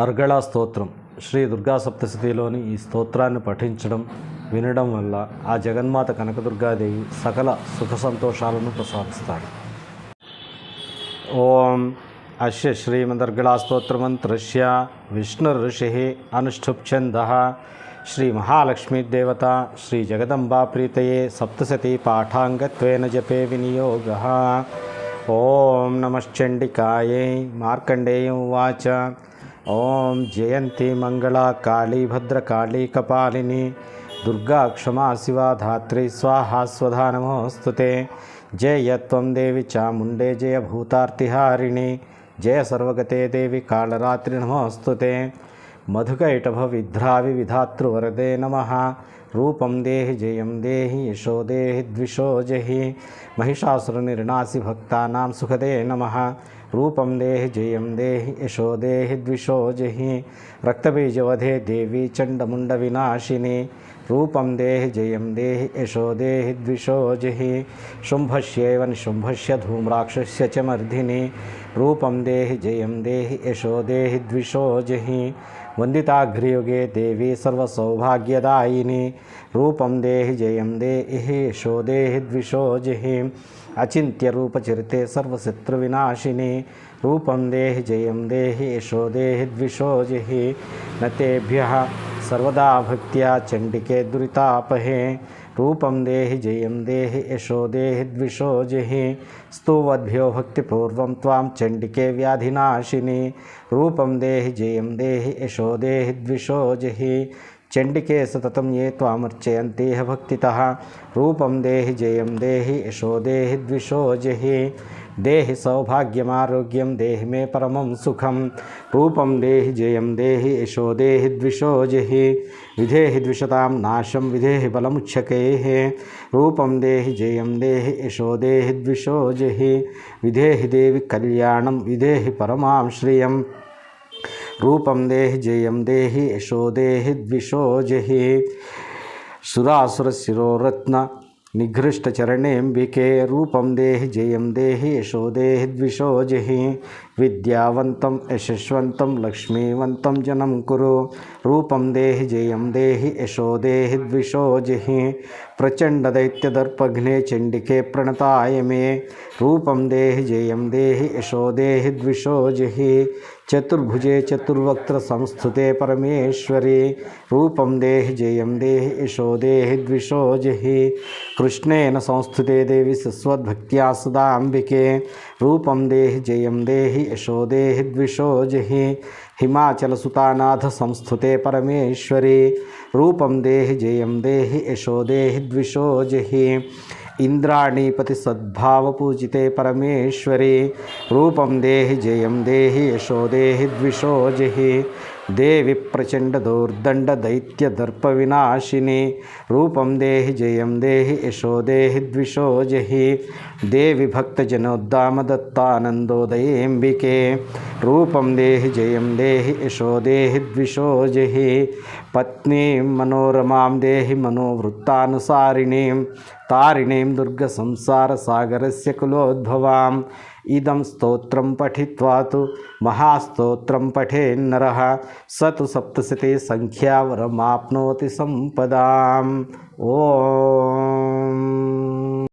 అర్గళ స్తోత్రం. శ్రీ దుర్గా సప్తశతిలోని ఈ స్తోత్రాన్ని పఠించడం వినడం వల్ల ఆ జగన్మాత కనకదుర్గాదేవి సకల సుఖ సంతోషాలను ప్రసాదిస్తారు ఓం అస్య శ్రీమదర్గళాస్తోత్రమంత్రస్య ఋషి అనుష్ఠుప్ఛంద. శ్రీ మహాలక్ష్మీదేవత శ్రీ జగదంబా ప్రీతయే సప్తశతి పాఠాంగత్వేన జపే వినియోగ. ఓం నమశ్చండికాయై మార్కండేయం వాచ ఓం జయంతి మంగళా కాళీ భద్ర కాళీ కపాలిని దుర్గా క్షమా శివా ధాత్రి స్వాహా స్వధా నమోస్తుతే జయ దేవి చాముండే జయ భూతార్తిహారిణి జయ సర్వగతే దేవి కాళరాత్రి నమోస్తుతే. మధుకైటభ విధ్రావి విధాతృవరదే నమ. रूपम देहि जयम देहि, यशो देहि, द्विषो जहि। महिषासुर महिषासुरनिर्णासि भक्तानां सुखदे नमः। रूपम देहि जयम देहि, यशो देहि, द्विषो जहि। रक्तबीजवधे देवी चण्डमुण्डविनाशिनि। रूपम देहि जयम देहि, यशो देहि, द्विषो जहि। शुम्भस्यैव निशुम्भस्य धूम्राक्षस्य च मर्धिनि रूपम देहि जयम देहि, यशो देहि, द्विषो जहि। वंदिताघ्रियुगे देवी सर्वसौभाग्यदायिनी। रूपं देहि जयं देहि, शो देहि द्विषो जहि। अचिन्त्यरूपचरिते सर्वशत्रुविनाशिनि रूपं देहि जयम देहि यशो देहि द्विषो जहि। न तेभ्यः सर्वदा भक्त्या चंडिके दुरीतापहे। रूपम देहि जयम देहि यशो देहि द्विषो जहि। स्तुवद्भ्यो भक्तिपूर्व त्वां चंडिके व्याधिनाशिनी। रूपम देहि जयम देहि यशो देहि द्विषो जहि। चंडिके ततं ये त्वामर्चयन्तेह भक्तितः। रूपम देहि जयं देहि यशो देहि द्विषो जहि। देहि सौभाग्यमारोग्यं देहि मे परम सुखम रूपम देहि जयं देहि यशो देहि द्विषो जहि। विधेहि द्विषतां नाशं विधेहि बलमुच्छकेः रूपम देहि जयं देहि यशो देहि द्विषो जहि। विधेहि देवी कल्याणं विधेहि परमा श्रिय रूपम देहि, जय देहि, यशो देहि, द्विषो जहि। सुरासुर शिरोरत्न निघृष्टचरणेऽम्बिके रूपम देहि, जयं देहि, यशो देहि, द्विषो जहि। विद्यावन्तं, यशस्वन्तं, लक्ष्मीवन्तं जनम कुरु। रूपम देहि, जयं देहि, यशो देहि, द्विषो जहि। प्रचण्डदैत्यदर्पघ्ने चंडिके प्रणताय मे। रूपम देहि, जय देहि, यशो देहि, द्विषो जहि। चतुर्भुजे चतुर्वक् संस्थुते परमेश्वरी। रूपम देह जेयम देह यशो देह द्विषो जहि। कृष्णन संस्थुते देवी सस्वद्भक्त्या सदाबिके रूपम देह जेयम देह यशो देह द्विषो जहि। हिमाचल सुतानाथ संस्थुते परमेश्वरी। रूपम देह जेयम देह यशो देह द्विषो जहि। इंद्राणीपति सद्भाव पूजिते परमेश्वरी रूपम देहि जयम देहि यशो देहि द्विषो जहि। देवी प्रचंड दुर्दंड दैत्य दर्प विनाशिनी। रूपम देहि जयम देहि यशो देहि द्विषो जहि। देवी भक्तजनोद्दाम दत्तानंदोदयेम्बिके रूपम देहि जयम देहि यशो देहि द्विषो जहि। पत्नी मनोरमा देहि संसार सागर से कुलोद्भवाम ఇదం స్తోత్రం పఠిత్వా తు మహాస్తోత్రం పఠేన్నర స తు సప్తశతే సంఖ్యావరమాప్నోతి సంపదాం. ఓ.